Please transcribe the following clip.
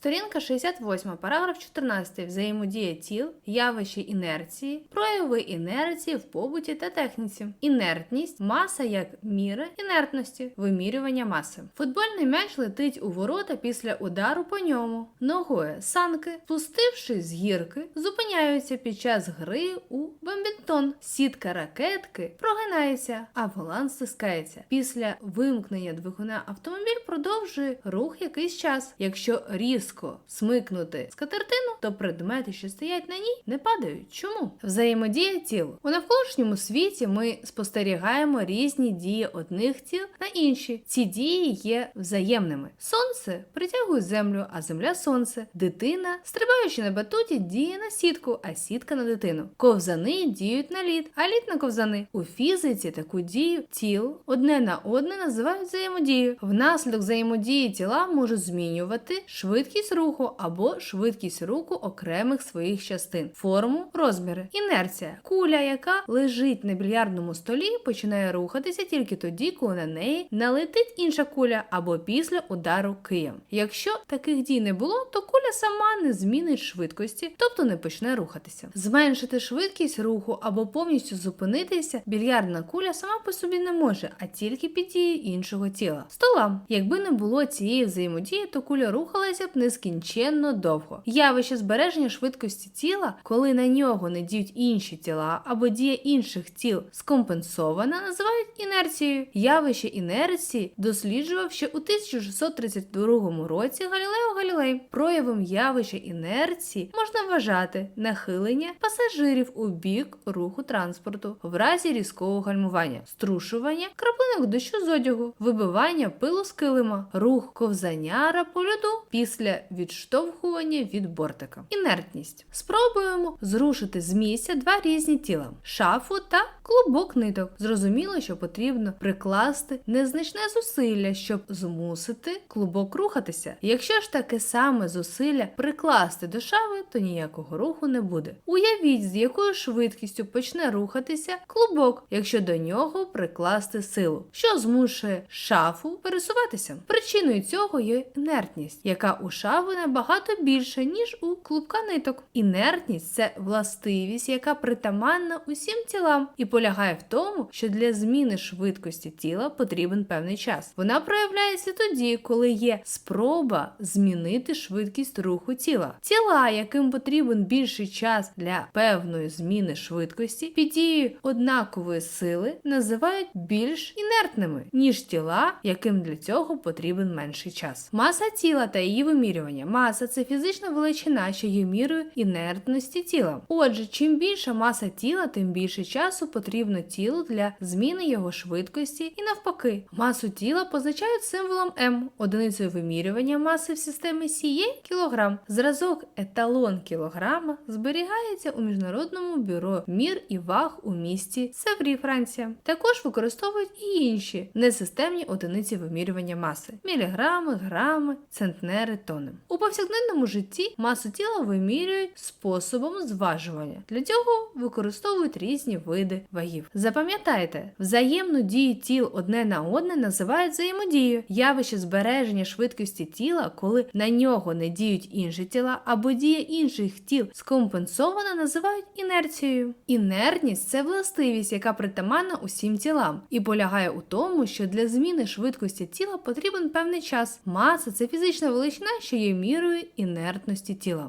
Сторінка 68, параграф 14. Взаємодія тіл, явище інерції, прояви інерції в побуті та техніці. Інертність маса як міри інертності, вимірювання маси. Футбольний м'яч летить у ворота після удару по ньому. Ногою санки, спустившись з гірки, зупиняються під час гри у бомбінтон. Сітка ракетки прогинається, а волан стискається. Після вимкнення двигуна автомобіль продовжує рух якийсь час. Якщо різко смикнути скатертину, то предмети, що стоять на ній, не падають. Чому? Взаємодія тіл. У навколишньому світі ми спостерігаємо різні дії одних тіл на інші. Ці дії є взаємними. Сонце притягує землю, а земля сонце. Дитина, стрибаючи на батуті, діє на сітку, а сітка на дитину. Ковзани діють на лід, а лід на ковзани. У фізиці таку дію тіл одне на одне називають взаємодією. Внаслідок взаємодії тіла можуть змінювати швидкість руху або швидкість руху окремих своїх частин, форму, розміри. Інерція куля, яка лежить на більярдному столі, починає рухатися тільки тоді, коли на неї налетить інша куля або після удару києм. Якщо таких дій не було, то куля сама не змінить швидкості, тобто не почне рухатися. Зменшити швидкість руху або повністю зупинитися, більярдна куля сама по собі не може, а тільки під дією іншого тіла. Стола. Якби не було цієї взаємодії, то куля рухалася б нескінченно довго. Явище збереження швидкості тіла, коли на нього не діють інші тіла або дія інших тіл скомпенсована, називають інерцією. Явище інерції досліджував ще у 1632 році Галілео Галілей. Проявом явища інерції можна вважати нахилення пасажирів у бік руху транспорту в разі різкого гальмування, струшування краплинок дощу з одягу, вибивання пилу з килима, рух ковзаняра по льоду після відштовхування від бортика. Інертність. Спробуємо зрушити з місця два різні тіла: шафу та клубок ниток. Зрозуміло, що потрібно прикласти незначне зусилля, щоб змусити клубок рухатися. Якщо ж таке саме зусилля прикласти до шави, то ніякого руху не буде. Уявіть, з якою швидкістю почне рухатися клубок, якщо до нього прикласти силу, що змушує шафу пересуватися. Причиною цього є інертність, яка у шави набагато більша, ніж у клубка ниток. Інертність це властивість, яка притаманна усім тілам і полягає в тому, що для зміни швидкості тіла потрібен певний час. Вона проявляється тоді, коли є спроба змінити швидкість руху тіла. Тіла, яким потрібен більший час для певної зміни швидкості, під дією однакової сили називають більш інертними, ніж тіла, яким для цього потрібен менший час. Маса тіла та її вимірювання. Маса це фізична величина, є мірою інертності тіла. Отже, чим більша маса тіла, тим більше часу потрібно тілу для зміни його швидкості і навпаки. Масу тіла позначають символом М. Одиницею вимірювання маси в системі Сі є кілограм. Зразок еталон кілограма зберігається у міжнародному бюро мір і ваг у місті Севрі, Франція. Також використовують і інші несистемні одиниці вимірювання маси: міліграми, грами, центнери, тони. У повсякденному житті масу тіла вимірюють способом зважування. Для цього використовують різні види вагів. Запам'ятайте, взаємну дію тіл одне на одне називають взаємодією. Явище збереження швидкості тіла, коли на нього не діють інші тіла або дія інших тіл скомпенсована, називають інерцією. Інертність це властивість, яка притаманна усім тілам, і полягає у тому, що для зміни швидкості тіла потрібен певний час. Маса це фізична величина, що є мірою інертності тіла.